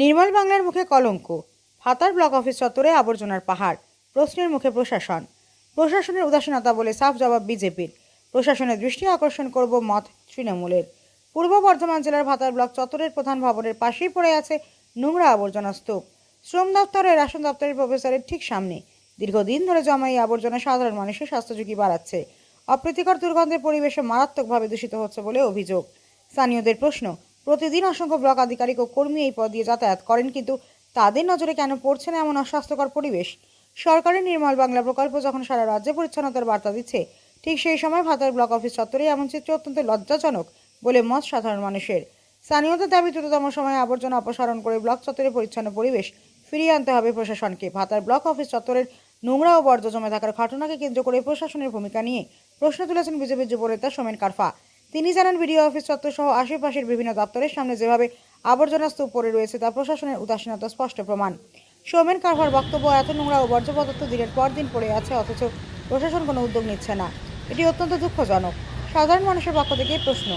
নির্মল বাংলার মুখে কলঙ্ক হাতার ব্লক অফিস চত্বরে আবর্জনার পাহাড়, প্রশ্নের মুখে প্রশাসন। প্রশাসনের উদাসীনতা বলে সাফ জবাব বিজেপির। প্রশাসনের দৃষ্টি আকর্ষণ করব মত তৃণমূলের। পূর্ব বর্ধমান জেলার ভাতার ব্লক চত্বরের প্রধান ভবনের পাশেই পড়ে আছে নোংরা আবর্জনা স্তূপ। শ্রম দপ্তরের রেশন দপ্তরের প্রফেসরের ঠিক সামনে। দীর্ঘদিন ধরে জমা এই আবর্জনা সাধারণ মানুষের স্বাস্থ্য ঝুঁকি বাড়াচ্ছে। অপ্রীতিকর দুর্গন্ধের পরিবেশে মারাত্মকভাবে দূষিত হচ্ছে বলে অভিযোগ। স্থানীয়দের প্রশ্ন প্রতিদিন অসংখ্য ব্লক আধিকারিক ও কর্মী এই পদ দিয়ে যাতায়াত করেন, কিন্তু তাদের নজরে কেন পড়ছে না এমন অস্বাস্থ্যকর পরিবেশ? সরকারের নির্মল বাংলা প্রকল্প যখন সারা রাজ্যে পরিচ্ছন্নতার বার্তা দিচ্ছে, ঠিক সেই সময় ভাতার ব্লক অফিস চত্বরে এমন চিত্র অত্যন্ত লজ্জাজনক বলে মত সাধারণ মানুষের। স্থানীয়দের দাবি, দ্রুততম সময়ে আবর্জনা অপসারণ করে ব্লক চত্বরে পরিচ্ছন্ন পরিবেশ ফিরিয়ে আনতে হবে প্রশাসনকে। ভাতার ব্লক অফিস চত্বরের নোংরা ও বর্জ্য জমে থাকার ঘটনাকে কেন্দ্র করে প্রশাসনের ভূমিকা নিয়ে প্রশ্ন তুলেছেন বিজেপির যুবনেতা সোমেন কারফা। তিনি জানান, বিডিও অফিস চত্বর সহ আশেপাশের বিভিন্ন দপ্তরের সামনে যেভাবে আবর্জনা স্তূপ পড়ে রয়েছে তা প্রশাসনের উদাসীনতা স্পষ্ট প্রমাণ। সৌমেন কারভার বক্তব্য, এত নোংরা ও বর্জ্য পদার্থ দিনের পর দিন পড়ে আছে, অথচ প্রশাসন কোনো উদ্যোগ নিচ্ছে না। এটি অত্যন্ত দুঃখজনক। সাধারণ মানুষের পক্ষ থেকে প্রশ্ন,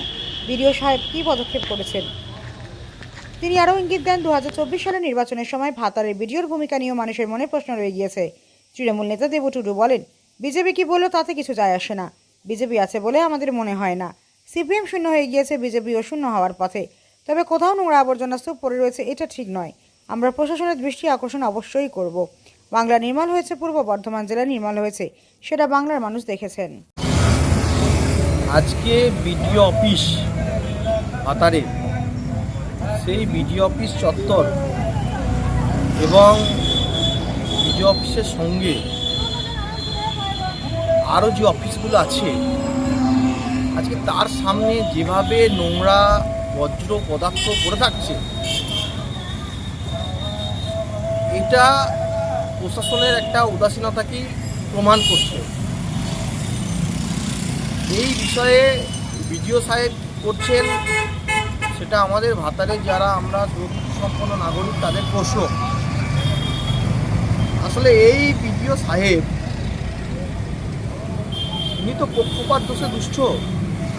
বিডিও সাহেব কী পদক্ষেপ করেছেন? তিনি আরও ইঙ্গিত দেন দু হাজার চব্বিশ সালের নির্বাচনের সময় ভাতারের বিডিওর ভূমিকা নিয়েও মানুষের মনে প্রশ্ন রয়ে গিয়েছে। তৃণমূল নেতা দেবু টুডু বলেন, বিজেপি কি বলল তাতে কিছু যায় আসে না। বিজেপি আছে বলে আমাদের মনে হয় না। সিপিএম শূন্য হয়ে গিয়েছে, বিজেপিও শূন্য হওয়ার পথে। তবে কোথাও নোংরা আবর্জনা স্তূপ পড়ে রয়েছে, এটা ঠিক নয়। আমরা প্রশাসনের দৃষ্টি আকর্ষণ অবশ্যই করব। বাংলা নির্মল হয়েছে পূর্ব বর্ধমান জেলা নির্মল হয়েছে, সেটা বাংলার মানুষ দেখেছেন। আজকে বিডিও অফিস ভাতারে, সেই বিডিও অফিস চত্বর এবং বিডিও অফিসের সঙ্গে আরও যে অফিসগুলো আছে আজকে তার সামনে যেভাবে নোংরা বজ্র পদার্থ পড়ে থাকছে, এটা প্রশাসনের একটা উদাসীনতাকেই প্রমাণ করছে? এই বিষয়ে বিডিও সাহেব করছেন, সেটা আমাদের ভাতারে যারা আমরা সম্পন্ন নাগরিক, তাদের প্রশ্ন। আসলে এই বিডিও সাহেব, উনি তো পক্ষপাত দোষে দুষ্ট।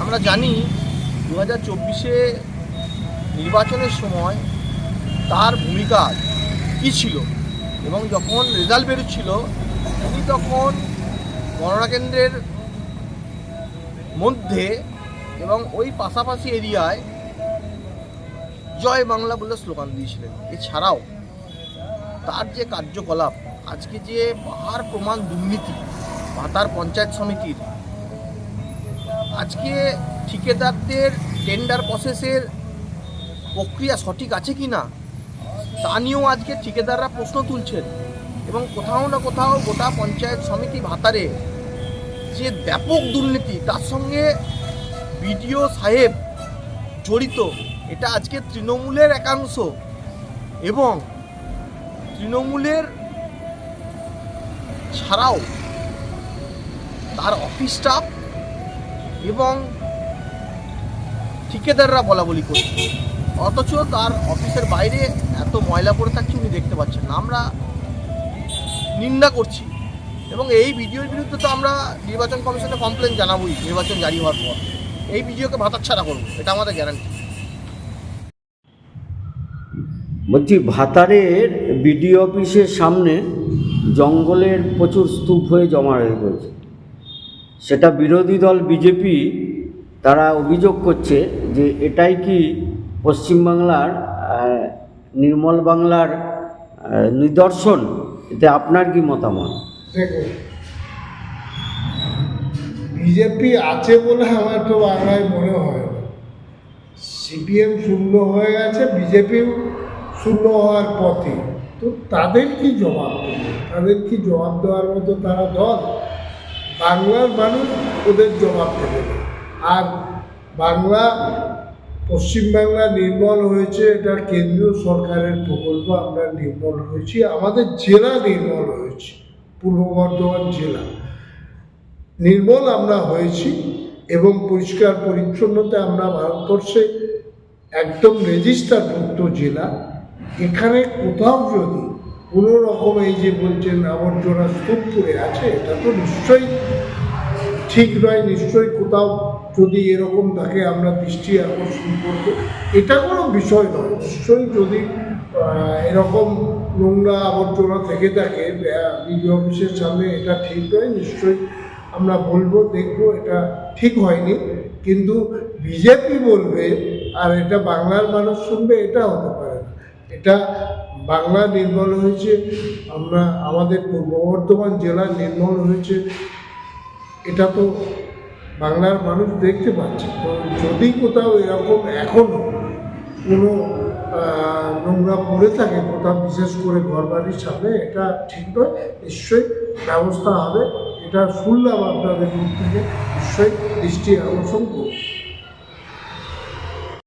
আমরা জানি দু হাজার চব্বিশে নির্বাচনের সময় তার ভূমিকা কী ছিল এবং যখন রেজাল্ট বেরোচ্ছিল উনি তখন গণনা কেন্দ্রের মধ্যে এবং ওই পাশাপাশি এরিয়ায় জয় বাংলা বলে স্লোগান দিয়েছিলেন। এছাড়াও তার যে কার্যকলাপ, আজকে যে পাহাড় প্রমাণ দুর্নীতি পাতার পঞ্চায়েত সমিতির আজকে ঠিকাদারদের টেন্ডার প্রসেসের প্রক্রিয়া সঠিক আছে কি না, তা নিয়েও আজকে ঠিকাদাররা প্রশ্ন তুলছেন। এবং কোথাও না কোথাও গোটা পঞ্চায়েত সমিতি ভাতারে যে ব্যাপক দুর্নীতি, তার সঙ্গে বিডিও সাহেব জড়িত, এটা আজকে তৃণমূলের একাংশ। এবং তৃণমূলের ছাড়াও তার অফিস স্টাফ এবং ঠিকাদাররা বলা বলি করছে। অথচ তার অফিসের বাইরে এত ময়লা পড়ে থাকছে উনি দেখতে পাচ্ছেন না। আমরা নিন্দা করছি। এবং এই ভিডিওর বিরুদ্ধে তো আমরা নির্বাচন কমিশনে কমপ্লেন জানাবোই, নির্বাচন জারি হওয়ার পর। এই ভিডিওকে ভাতাচ্ছাড়া করব, এটা আমাদের গ্যারান্টি বলছি, ভাতারের বিডিও অফিসের সামনে জঙ্গলের প্রচুর স্তূপ হয়ে জমা হয়ে রয়েছে সেটা বিরোধী দল বিজেপি তারা অভিযোগ করছে যে এটাই কি পশ্চিমবাংলার নির্মল বাংলার নিদর্শন? এতে আপনার কি মতামত? বিজেপি আছে বলে আমার তো বাংলায় মনে হয় সিপিএম শূন্য হয়ে গেছে, বিজেপিও শূন্য হওয়ার পথে। তো তাদের কি জবাব দেবে? তাদের কি জবাব দেওয়ার মতো তারা দল? বাংলার মানুষ ওদের জবাব দেবে আর বাংলা পশ্চিমবাংলা নির্মল হয়েছে, এটা কেন্দ্রীয় সরকারের প্রকল্প, আমরা নির্মল হয়েছি, আমাদের জেলা নির্মল হয়েছে, পূর্ব বর্ধমান জেলা। নির্মল আমরা হয়েছি এবং পরিষ্কার পরিচ্ছন্নতা আমরা ভারতবর্ষে একদম রেজিস্টারভুক্ত জেলা। এখানে কোথাও যদি কোনো রকম এই যে বলছেন আবর্জনা স্তূপ পড়ে আছে এটা তো নিশ্চয়ই ঠিক নয়, নিশ্চয়ই কোথাও যদি এরকম থাকে আমরা দৃষ্টি আকর্ষণ করব। এটা কোনো বিষয় নয়, নিশ্চয়ই যদি এরকম নোংরা আবর্জনা থেকে থাকে বিডিও অফিসের সামনে এটা ঠিক নয়, নিশ্চয়ই আমরা বলব, দেখব, এটা ঠিক হয়নি। কিন্তু বিজেপি বলবে, আর এটা বাংলার মানুষ শুনবে এটা হতে পারে না। এটা বাংলা নির্মল হয়েছে, আমরা আমাদের পূর্ব বর্ধমান জেলা নির্মল হয়েছে। এটা তো বাংলার মানুষ দেখতে পাচ্ছে। যদি কোথাও এরকম এখনও কোনো নোংরা পড়ে থাকে, কোথাও বিশেষ করে ঘরবাড়ির সামনে, এটা ঠিক নয়। নিশ্চয়ই ব্যবস্থা হবে। এটা শুনলাম আপনাদের মুখ থেকে। নিশ্চয়ই দৃষ্টি আকর্ষণ করব।